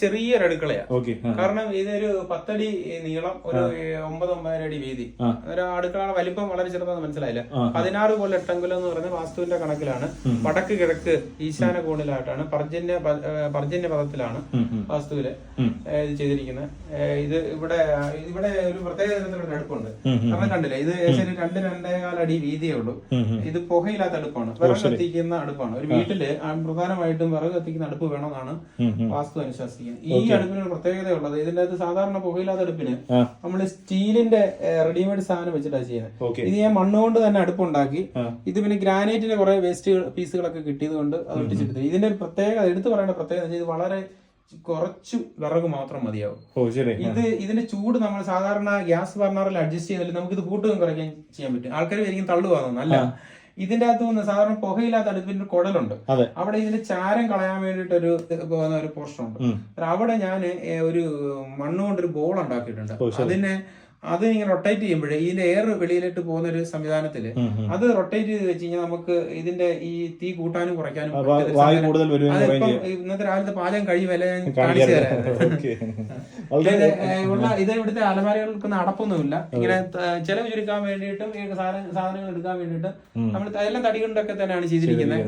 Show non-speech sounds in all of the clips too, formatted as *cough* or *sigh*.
ചെറിയൊരു അടുക്കളയാണ് കാരണം ഇതൊരു പത്തടി നീളം ഒരു ഒമ്പത് ഒമ്പതര അടി വീതി. ഒരു അടുക്കളയുടെ വലിപ്പം വളരെ ചെറുതാന്ന് മനസ്സിലായില്ല. പതിനാറ് പോലെ എട്ടെങ്കിലും എന്ന് പറയുന്ന വാസ്തുവിന്റെ കണക്കിലാണ്. വടക്ക് കിഴക്ക് ഈശാന കോണിലായിട്ടാണ് പർജന്യ പർജന്യ പദത്തിലാണ് വാസ്തുവിൽ. ഇത് ചെയ്തിരിക്കുന്നത്. ഇത് ഇവിടെ ഇവിടെ ഒരു പ്രത്യേക തരത്തിലുള്ള അടുപ്പുണ്ട്. കാരണം കണ്ടില്ലേ ഇത് ഏകദേശം രണ്ട് രണ്ടേകാൽ അടി വീതിയേ ഉള്ളൂ. ഇത് പുകയില്ലാത്ത അടുപ്പാണ്. വിറക് കത്തിക്കുന്ന അടുപ്പാണ്. ഒരു വീട്ടിൽ പ്രധാനമായിട്ടും വിറക് കത്തിക്കുന്ന അടുപ്പ് വേണമെന്നാണ് വാസ്തു അനുശാസിക്കുന്നത്. ഈ അടുപ്പിന് ഒരു പ്രത്യേകതയുള്ളത്. ഇതിന്റെ അകത്ത് സാധാരണ പുകയില്ലാത്ത അടുപ്പിന് നമ്മൾ സ്റ്റീലിന്റെ റെഡിമെയ്ഡ് സാധനം വെച്ചിട്ടാണ് ചെയ്യുന്നത് ഇത് ഞാൻ മണ്ണുകൊണ്ട് തന്നെ അടുപ്പുണ്ടാക്കി. ഇത് പിന്നെ ഗ്രാനൈറ്റിന്റെ കുറെ വേസ്റ്റ് പീസുകളൊക്കെ കിട്ടിയത് കൊണ്ട് അത് ഒട്ടിച്ചെടുത്തു. ഇതിന്റെ ഒരു പ്രത്യേകത എടുത്തു പറയേണ്ട പ്രത്യേകത ഇത് വളരെ കുറച്ച് വിറക് മാത്രം മതിയാവും. ഇത് ഇതിന്റെ ചൂട് നമ്മൾ സാധാരണ ഗ്യാസ് ബർണറിൽ അഡ്ജസ്റ്റ് ചെയ്താലും നമുക്ക് ഇത് കൂട്ടുകയും കുറയ്ക്കുകയും ചെയ്യാൻ പറ്റും. ആൾക്കാർ ശരിക്കും തള്ളുവാന്നല്ല അല്ല. ഇതിന്റെ അകത്ത് നിന്ന് സാധാരണ പുകയില്ലാത്ത അടുപ്പിന്റെ ഒരു കുടലുണ്ട്. അവിടെ ഇതിന്റെ ചാരം കളയാൻ വേണ്ടിയിട്ട് ഒരു പോകുന്ന ഒരു പോർഷൻ ഉണ്ട്. അവിടെ ഞാൻ ഒരു മണ്ണുകൊണ്ട് കൊണ്ടൊരു ബോൾ ഉണ്ടാക്കിയിട്ടുണ്ട്. അതിനെ അത് ഇങ്ങനെ റൊട്ടേറ്റ് ചെയ്യുമ്പോഴേ ഇതിന്റെ എയർ വെളിയിലിട്ട് പോകുന്ന ഒരു ഉം. അത് റൊട്ടേറ്റ് ചെയ്ത് വെച്ച് കഴിഞ്ഞാൽ നമുക്ക് ഇതിന്റെ ഈ തീ കൂട്ടാനും കുറയ്ക്കാനും ഇന്നത്തെ രാവിലത്തെ പാചകം കഴിയുമല്ല ഞാൻ കാണിച്ചു തരാം. *laughs* ഇത് ഏ, ഉള്ള ഇത് ഇവിടുത്തെ അലമാരകൾക്കൊന്നും അടപ്പൊന്നുമില്ല. ഇങ്ങനെ ചെലവ് ചുരുക്കാൻ വേണ്ടിയിട്ടും ഈ സാധന- സാധനങ്ങൾ എടുക്കാൻ വേണ്ടിയിട്ടും നമ്മൾ എല്ലാം തടി കൊണ്ടൊക്കെ തന്നെയാണ് ചെയ്തിരിക്കുന്നത്.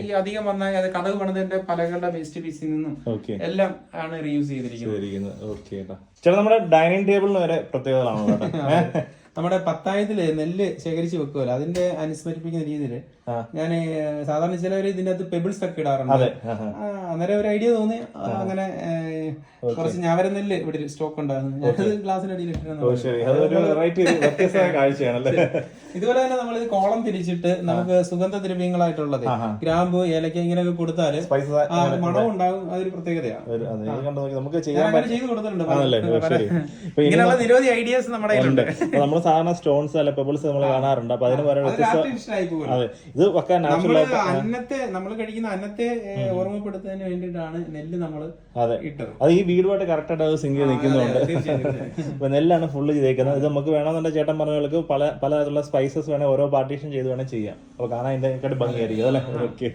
ഈ അധികം വന്ന അത് പണിതന്റെ പണിതിന്റെ പലകളുടെ വേസ്റ്റ് പീസിൽ നിന്നും എല്ലാം ആണ് റീയൂസ് ചെയ്തിരിക്കുന്നത്. ചില ചേട്ടാ നമ്മുടെ ഡൈനിങ് ടേബിളിന് വരെ പ്രത്യേകതകളാണോ? ചേട്ടാ ഏ? *laughs* നമ്മുടെ പത്തായത്തിൽ നെല്ല് ശേഖരിച്ച് വെക്കുമല്ലോ അതിന്റെ അനുസ്മരിപ്പിക്കുന്ന രീതിയിൽ ഞാൻ സാധാരണ ചിലവർ ഇതിന്റെ അകത്ത് പെബിൾസ് ഒക്കെ ഇടാറുണ്ട്. അന്നേരം ഒരു ഐഡിയ തോന്നി. അങ്ങനെ കുറച്ച് ഞാവര നെല്ല് ഇവിടെ സ്റ്റോക്ക് ഉണ്ടായിരുന്നു. ഞാനത് ഗ്ലാസ്സിനടിയിൽ ഇതുപോലെ തന്നെ നമ്മൾ ഇത് കോളം തിരിച്ചിട്ട് നമുക്ക് സുഗന്ധ ദ്രവ്യങ്ങളായിട്ടുള്ളത്. ഗ്രാമ്പു ഏലക്ക ഇങ്ങനെയൊക്കെ കൊടുത്താൽ സ്പൈസസ് ഉണ്ടാകും അതൊരു പ്രത്യേകതയാണ്. നമുക്ക് ചെയ്യാൻ ചെയ്ത് കൊടുത്തിട്ടുണ്ട്. ഇങ്ങനെയുള്ള നിരവധി ഐഡിയാസ് നമ്മുടെ കയ്യിലുണ്ട്. നമ്മൾ സാധാരണ സ്റ്റോൺസ് അല്ല പെബിൾസ് നമ്മൾ കാണാറുണ്ട്. അപ്പൊ അതിന് പറയുന്നത് അത് വ്യത്യസ്ത ഇത് ഒക്കെ നാച്ചുറൽ ആയിട്ട് അന്നത്തെ നമ്മൾ കഴിക്കുന്ന അന്നത്തെ ഓർമ്മപ്പെടുത്തുന്നതിന് വേണ്ടിയിട്ടാണ് നെല്ല് നമ്മൾ അതെ. അത് ഈ വീടുമായിട്ട് കറക്റ്റ് ആയിട്ട് അത് സിങ്ക് ചെയ്ത് നിൽക്കുന്നുണ്ട്. അപ്പൊ നെല്ലാണ് ഫുള്ള് ചെയ്തേക്കുന്നത്. ഇത് നമുക്ക് വേണമെന്നുണ്ടെങ്കിൽ ചേട്ടൻ പറഞ്ഞവർക്ക് പല പലതരത്തിലുള്ള സ്പൈസസ് വേണേൽ ഓരോ പാർട്ടീഷൻ ചെയ്ത് വേണേൽ ചെയ്യാം. അപ്പൊ കാണാൻ അതിന്റെ ഭംഗിയായിരിക്കും അല്ലെ? ഓക്കെ